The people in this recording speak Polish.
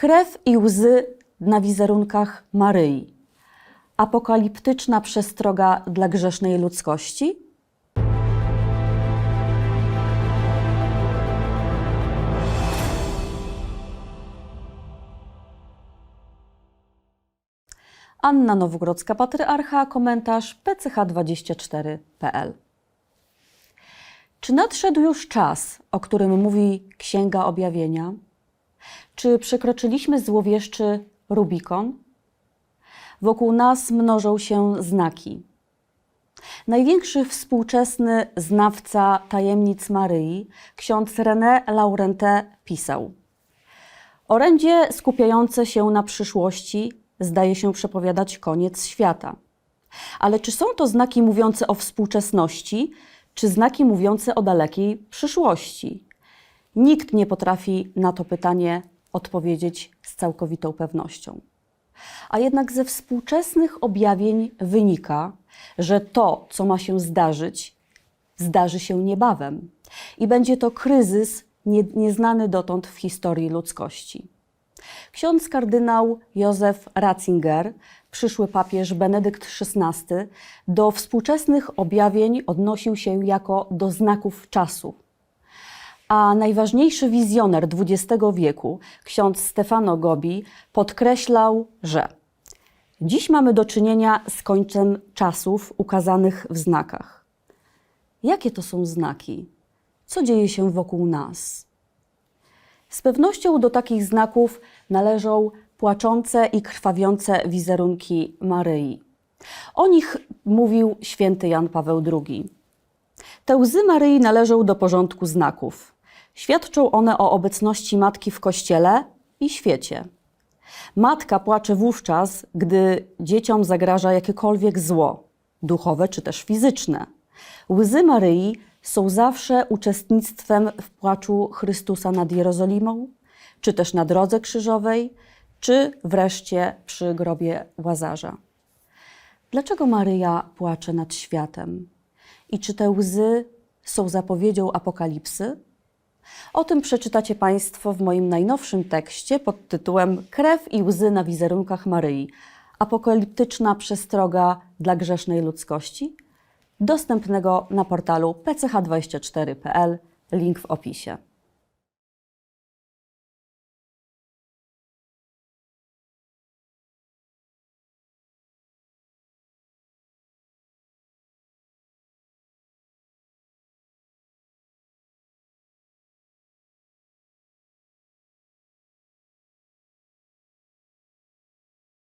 Krew i łzy na wizerunkach Maryi. Apokaliptyczna przestroga dla grzesznej ludzkości? Anna Nowogródzka, Patriarcha, komentarz pch24.pl Czy nadszedł już czas, o którym mówi Księga Objawienia? Czy przekroczyliśmy złowieszczy Rubikon? Wokół nas mnożą się znaki. Największy współczesny znawca tajemnic Maryi, ksiądz René Laurenté, pisał: Orędzie skupiające się na przyszłości zdaje się przepowiadać koniec świata. Ale czy są to znaki mówiące o współczesności, czy znaki mówiące o dalekiej przyszłości? Nikt nie potrafi na to pytanie odpowiedzieć z całkowitą pewnością. A jednak ze współczesnych objawień wynika, że to, co ma się zdarzyć, zdarzy się niebawem i będzie to kryzys nie, nieznany dotąd w historii ludzkości. Ksiądz kardynał Józef Ratzinger, przyszły papież Benedykt XVI, do współczesnych objawień odnosił się jako do znaków czasu. A najważniejszy wizjoner XX wieku, ksiądz Stefano Gobi, podkreślał, że dziś mamy do czynienia z końcem czasów ukazanych w znakach. Jakie to są znaki? Co dzieje się wokół nas? Z pewnością do takich znaków należą płaczące i krwawiące wizerunki Maryi. O nich mówił święty Jan Paweł II. Te łzy Maryi należą do porządku znaków. Świadczą one o obecności matki w kościele i świecie. Matka płacze wówczas, gdy dzieciom zagraża jakiekolwiek zło, duchowe czy też fizyczne. Łzy Maryi są zawsze uczestnictwem w płaczu Chrystusa nad Jerozolimą, czy też na drodze krzyżowej, czy wreszcie przy grobie Łazarza. Dlaczego Maryja płacze nad światem? I czy te łzy są zapowiedzią apokalipsy? O tym przeczytacie Państwo w moim najnowszym tekście pod tytułem Krew i łzy na wizerunkach Maryi. Apokaliptyczna przestroga dla grzesznej ludzkości, dostępnego na portalu pch24.pl. Link w opisie.